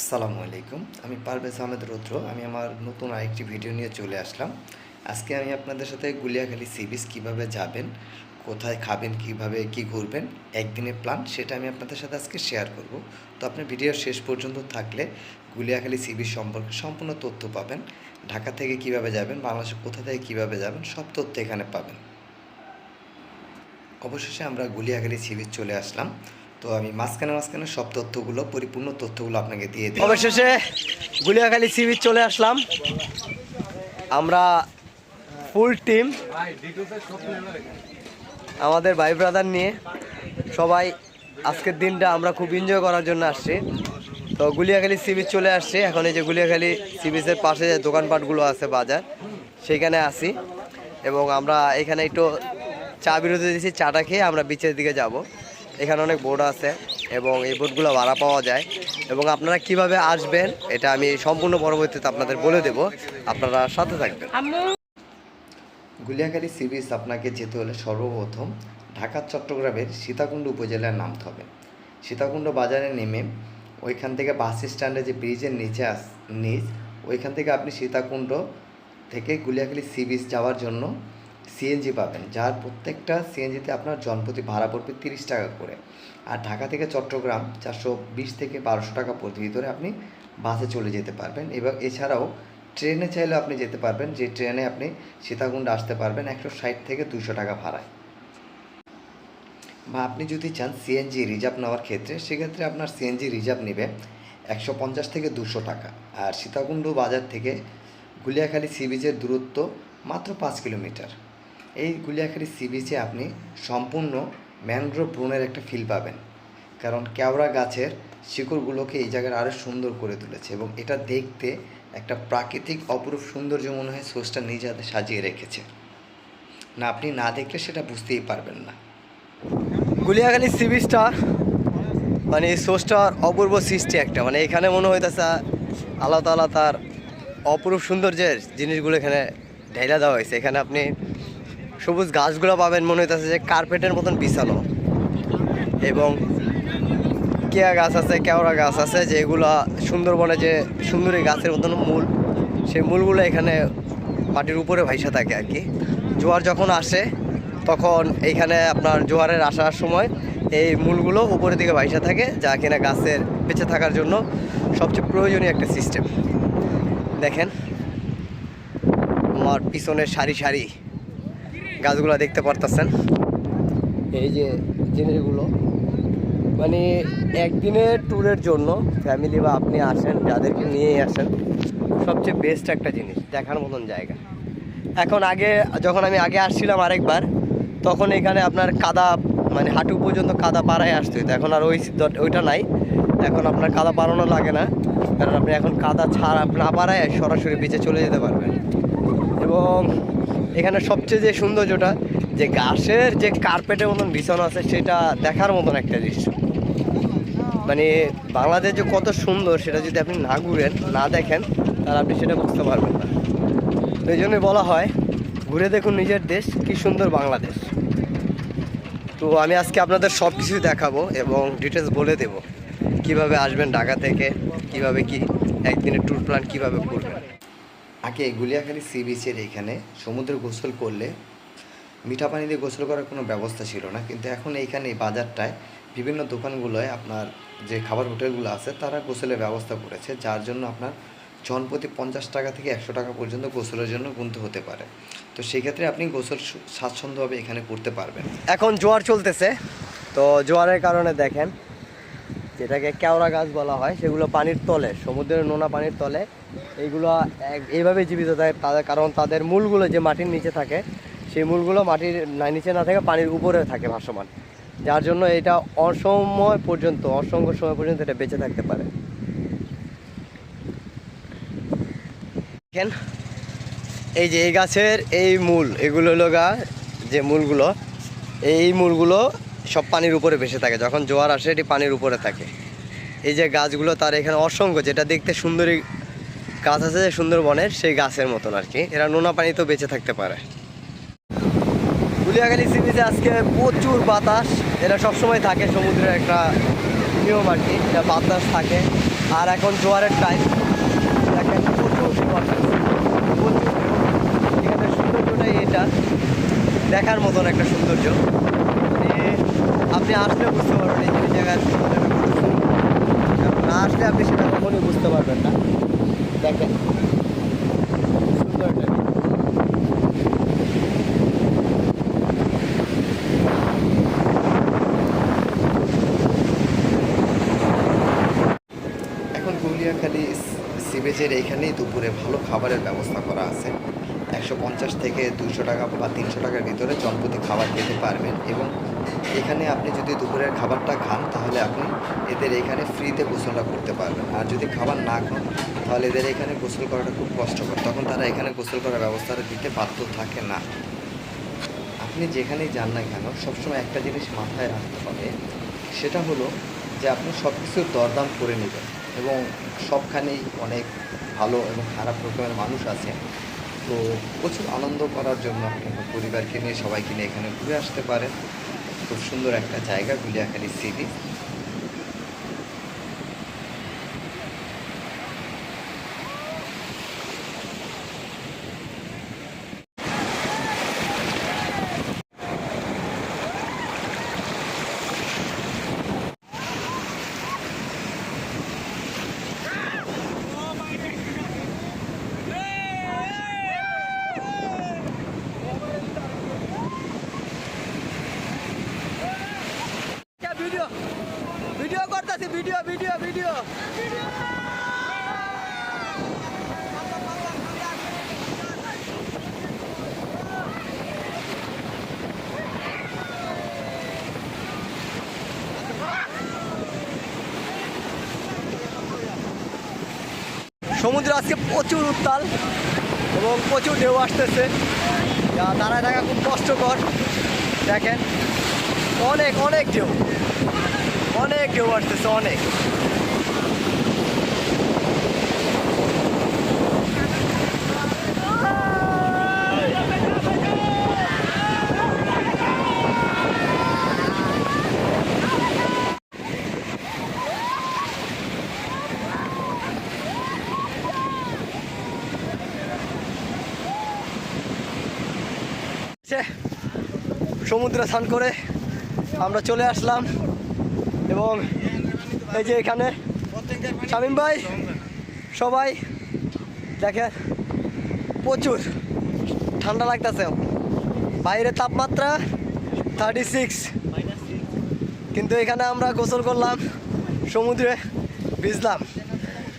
আসসালামু আলাইকুম। আমি পারভেজ আহমেদ রৌদ্র। আমি আমার নতুন আরেকটি ভিডিও নিয়ে চলে আসলাম। আজকে আমি আপনাদের সাথে গুলিয়াখালি সি বিচ কীভাবে যাবেন, কোথায় খাবেন, কীভাবে কি ঘুরবেন, একদিনের প্ল্যান সেটা আমি আপনাদের সাথে আজকে শেয়ার করব। তো আপনি ভিডিওর শেষ পর্যন্ত থাকলে গুলিয়াখালি সি বিচ সম্পর্কে সম্পূর্ণ তথ্য পাবেন। ঢাকা থেকে কীভাবে যাবেন, বাংলাদেশে কোথা থেকে কীভাবে যাবেন, সব তথ্য এখানে পাবেন। অবশেষে আমরা গুলিয়াখালি সি বিচ চলে আসলাম। তো আমি মাঝখানে মাঝখানে সব তথ্যগুলো, পরিপূর্ণ তথ্যগুলো আপনাকে দিয়ে দিই। অবশেষে গুলিয়াখালী সি বিচ চলে আসলাম। আমরা ফুল টিম, আমাদের ভাই ব্রাদার নিয়ে সবাই আজকের দিনটা আমরা খুব এনজয় করার জন্য আসছি। তো গুলিয়াখালী সি বিচ চলে আসছে। এখন এই যে গুলিয়াখালী সি বিচের পাশে যে দোকানপাটগুলো আছে বাজার, সেইখানে আসি এবং আমরা এখানে একটু চা বিরতি দিয়েছি, চাটা খেয়ে আমরা বিচের দিকে যাব। এখানে অনেক বোর্ড আছে এবং এই বোর্ডগুলো ভাড়া পাওয়া যায়। এবং আপনারা কীভাবে আসবেন এটা আমি সম্পূর্ণ পরবর্তীতে আপনাদের বলে দেব। আপনারা সাথে থাকবেন। গুলিয়াখালী সি বিচ আপনাকে যেতে হলে সর্বপ্রথম ঢাকা চট্টগ্রামের সীতাকুণ্ড উপজেলায় নামতে হবে। সীতাকুণ্ড বাজারে নেমে ওইখান থেকে বাস স্ট্যান্ডে যে ব্রিজের নিচে আস নিচ ওইখান থেকে আপনি সীতাকুণ্ড থেকে গুলিয়াখালী সি বিচ যাওয়ার জন্য সিএনজি পাবেন, যার প্রত্যেকটা সিএনজিতে আপনার জনপ্রতি ভাড়া পড়বে তিরিশ টাকা করে। আর ঢাকা থেকে চট্টগ্রাম চারশো বিশ থেকে বারোশো টাকা পড়তে ভিতরে আপনি বাসে চলে যেতে পারবেন। এবং এছাড়াও ট্রেনে চাইলে আপনি যেতে পারবেন, যে ট্রেনে আপনি সীতাকুণ্ড আসতে পারবেন একশো ষাট থেকে দুশো টাকা ভাড়ায়। বা আপনি যদি চান সিএনজি রিজার্ভ নেওয়ার ক্ষেত্রে, সেক্ষেত্রে আপনার সিএনজি রিজার্ভ নেবে একশো পঞ্চাশ থেকে দুশো টাকা। আর সীতাকুণ্ড বাজার থেকে গুলিয়াখালী সি বিচের দূরত্ব মাত্র পাঁচ কিলোমিটার। এই গুলিয়াখালী সি বিচে আপনি সম্পূর্ণ ম্যানগ্রোভ বনের একটা ফিল পাবেন। কারণ কেওড়া গাছের শিকড়গুলোকে এই জায়গার আরও সুন্দর করে তুলেছে এবং এটা দেখতে একটা প্রাকৃতিক অপরূপ সৌন্দর্য মনে হয় সোসটা নিজ হাতে সাজিয়ে রেখেছে। না, আপনি না দেখলে সেটা বুঝতেই পারবেন না। গুলিয়াখালী সি বিচটা মানে এই সোর্সটার অপূর্ব সৃষ্টি একটা। মানে এখানে মনে হইতেছে আল্লাহ তালা তার অপরূপ সৌন্দর্যের জিনিসগুলো এখানে ঢেলা দেওয়া হয়েছে। এখানে আপনি সবুজ গাছগুলো পাবেন, মনে হইতেছে যে কার্পেটের মতন বিছানো। এবং কেয়া গাছ আছে, কেওড়া গাছ আছে, যেগুলো সুন্দরবনে যে সুন্দরী গাছের মতন মূল, সেই মূলগুলো এখানে মাটির উপরে ভাইসা থাকে আর কি। জোয়ার যখন আসে, তখন এইখানে আপনার জোয়ারের আসার সময় এই মূলগুলো উপরের দিকে ভাইসা থাকে, যা কিনা গাছের বেঁচে থাকার জন্য সবচেয়ে প্রয়োজনীয় একটা সিস্টেম দেখেন, আমার পিছনের সারি সারি। গাছগুলো দেখতে পারতেছেন। এই যে জিনিসগুলো। মানে একদিনের ট্যুরের জন্য ফ্যামিলি বা আপনি আসেন, যাদেরকে নিয়েই আসেন, সবচেয়ে বেস্ট একটা জিনিস, দেখার মতন জায়গা। এখন আগে, যখন আমি আগে আসছিলাম আরেকবার, তখন এখানে আপনার কাদা মানে হাঁটু পর্যন্ত কাদা পাড়ায় আসতে হতো এখন আর ওই ওইটা নাই। এখন আপনার কাদা পাড়ানো লাগে না। কারণ আপনি এখন কাদা ছাড়া না পাড়ায় সরাসরি বিচে চলে যেতে পারবেন। এবং এখানে সবচেয়ে যে সৌন্দর্যটা, যে ঘাসের যে কার্পেটের মতন বিছানো আছে, সেটা দেখার মতন একটা দৃশ্য। মানে বাংলাদেশ যে কত সুন্দর, সেটা যদি আপনি না ঘুরেন, না দেখেন, তাহলে আপনি সেটা বুঝতে পারবেন না। তো এই জন্যই বলা হয়, ঘুরে দেখুন নিজের দেশ, কি সুন্দর বাংলাদেশ। তো আমি আজকে আপনাদের সব কিছু দেখাবো এবং ডিটেলস বলে দেব, কীভাবে আসবেন ঢাকা থেকে, কীভাবে কি, একদিনের ট্যুর প্ল্যান কীভাবে করবেন। আগে গুলিয়াখালী সি বিচের এখানে সমুদ্রে গোসল করলে, মিঠা পানি দিয়ে গোসল করার কোনো ব্যবস্থা ছিল না। কিন্তু এখন এইখানে এই বাজারটায় বিভিন্ন দোকানগুলোয় আপনার যে খাবার হোটেলগুলো আছে, তারা গোসলের ব্যবস্থা করেছে, যার জন্য আপনার জনপ্রতি পঞ্চাশ টাকা থেকে একশো টাকা পর্যন্ত গোসলের জন্য গুনতে হতে পারে। তো সেক্ষেত্রে আপনি গোসল স্বাচ্ছন্দ্যভাবে এখানে করতে পারবেন। এখন জোয়ার চলতেছে। তো জোয়ারের কারণে দেখেন যেটাকে কেওড়া গাছ বলা হয়, সেগুলো পানির তলে, সমুদ্রের নোনা পানির তলে, এইগুলো এইভাবে জীবিত থাকে তাদের, কারণ তাদের মূলগুলো যে মাটির নিচে থাকে, সেই মূলগুলো মাটির নিচে না থাকে পানির উপরে থাকে ভাসমান। যার জন্য এটা অসময় পর্যন্ত, অসংখ্য সময় পর্যন্ত এটা বেঁচে থাকতে পারে। দেখেন, এই যে এই গাছের এই মূল, এগুলো হলো গা, যে মূলগুলো, এই মূলগুলো সব পানির উপরে ভেসে থাকে। যখন জোয়ার আসে, এটি পানির উপরে থাকে। এই যে গাছগুলো, তার এখানে অসংখ্য, যেটা দেখতে সুন্দরী গাছ আছে, যে সুন্দরবনের সেই গাছের মতন আর কি। এরা নোনা পানিতেও বেঁচে থাকতে পারে। গুলিয়াখালী সি বিচে আজকে প্রচুর বাতাস। এটা সবসময় থাকে, সমুদ্রের একটা নিয়ম আর কি এটা বাতাস থাকে। আর এখন জোয়ারের টাইম দেখেন প্রচুর এখানে সৌন্দর্যটাই এটা। দেখার মতন একটা সৌন্দর্য। আপনি আসলে বুঝতে পারবেন এই জায়গায় আসলে আপনি সেটা কখনোই বুঝতে পারবেন না। দেখেন সুন্দর একটা view। এখন গুলিয়াখালী সিবেজের এইখানেই দুপুরে ভালো খাবারের ব্যবস্থা করা আছে। একশো পঞ্চাশ থেকে দুশো টাকা বা তিনশো টাকার ভিতরে জনপ্রতি খাবার খেতে পারবেন এবং এখানে আপনি যদি দুপুরের খাবারটা খান, তাহলে আপনি এদের এখানে ফ্রিতে গোসলটা করতে পারবেন। আর যদি খাবার না খান, তাহলে এদের এখানে গোসল করাটা খুব কষ্টকর। তখন তারা এখানে গোসল করার ব্যবস্থাটা দিতে বাধ্য থাকে না। আপনি যেখানেই যান না কেন, সবসময় একটা জিনিস মাথায় রাখতে হবে, সেটা হলো যে আপনি সব কিছুর দরদাম করে নেবেন। এবং সবখানেই অনেক ভালো এবং খারাপ রকমের মানুষ আছে তো প্রচুর আনন্দ করার জন্য আপনি আপনার পরিবারকে নিয়ে সবাইকে নিয়ে এখানে ঘুরে আসতে পারেন। খুব সুন্দর একটা জায়গা, গুলিয়াখালী সিটি ভিডিও ভিডিও করতেছি ভিডিও ভিডিও ভিডিও। সমুদ্র আজকে প্রচুর উত্তাল এবং প্রচুর ঢেউ আসতেছে। যা দাঁড়ায় থাকা খুব কষ্টকর। দেখেন, অনেক অনেক ঢেউ। অনেক ঢেউ আসতেছে অনেক। সমুদ্রে স্নান করে আমরা চলে আসলাম। এবং এই যে এখানে শামিম ভাই, সবাই দেখেন, প্রচুর ঠান্ডা লাগতেছে। বাইরে তাপমাত্রা থার্টি সিক্স কিন্তু এখানে আমরা গোসল করলাম, সমুদ্রে ভিজলাম।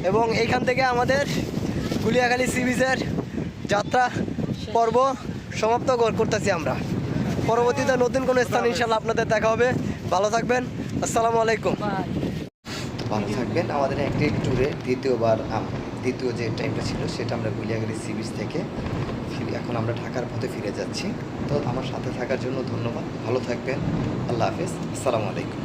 এবং এইখান থেকে আমাদের গুলিয়াখালী সি বিচের যাত্রা পর্ব সমাপ্ত করতেছি আমরা। পরবর্তীতে নতুন কোনো স্থান ইনশাল্লাহ আপনাদের দেখা হবে। ভালো থাকবেন। আসসালামু আলাইকুম। ভালো থাকবেন আমাদের একটি ট্যুরে দ্বিতীয়বার দ্বিতীয় যে টাইমটা ছিল, সেটা আমরা গুলিয়াগড়ি সি বিচ থেকে এখন আমরা ঢাকার পথে ফিরে যাচ্ছি। তো আমার সাথে থাকার জন্য ধন্যবাদ। ভালো থাকবেন। আল্লাহ হাফেজ। আসসালামু আলাইকুম।